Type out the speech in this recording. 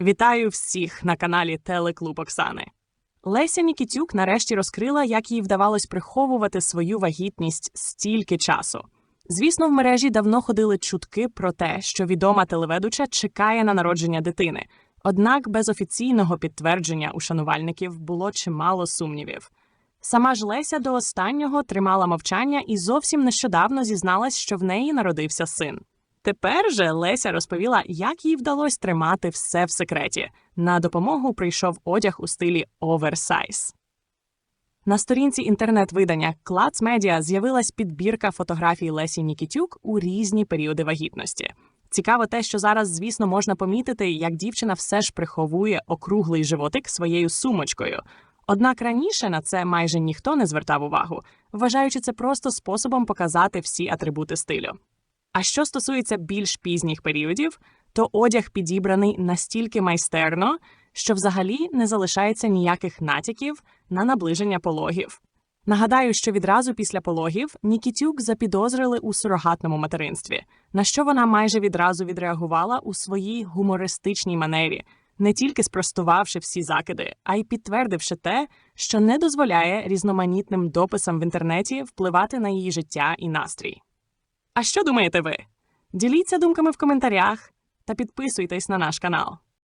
Вітаю всіх на каналі Телеклуб Оксани. Леся Нікітюк нарешті розкрила, як їй вдавалось приховувати свою вагітність стільки часу. Звісно, в мережі давно ходили чутки про те, що відома телеведуча чекає на народження дитини. Однак без офіційного підтвердження у шанувальників було чимало сумнівів. Сама ж Леся до останнього тримала мовчання і зовсім нещодавно зізналась, що в неї народився син. Тепер же Леся розповіла, як їй вдалося тримати все в секреті. На допомогу прийшов одяг у стилі оверсайз. На сторінці інтернет-видання Клац Медіа з'явилась підбірка фотографій Лесі Нікітюк у різні періоди вагітності. Цікаво те, що зараз, звісно, можна помітити, як дівчина все ж приховує округлий животик своєю сумочкою. Однак раніше на це майже ніхто не звертав увагу, вважаючи це просто способом показати всі атрибути стилю. А що стосується більш пізніх періодів, то одяг підібраний настільки майстерно, що взагалі не залишається ніяких натяків на наближення пологів. Нагадаю, що відразу після пологів Нікітюк запідозрили у сурогатному материнстві, на що вона майже відразу відреагувала у своїй гумористичній манері, не тільки спростувавши всі закиди, а й підтвердивши те, що не дозволяє різноманітним дописам в інтернеті впливати на її життя і настрій. А що думаєте ви? Діліться думками в коментарях та підписуйтесь на наш канал.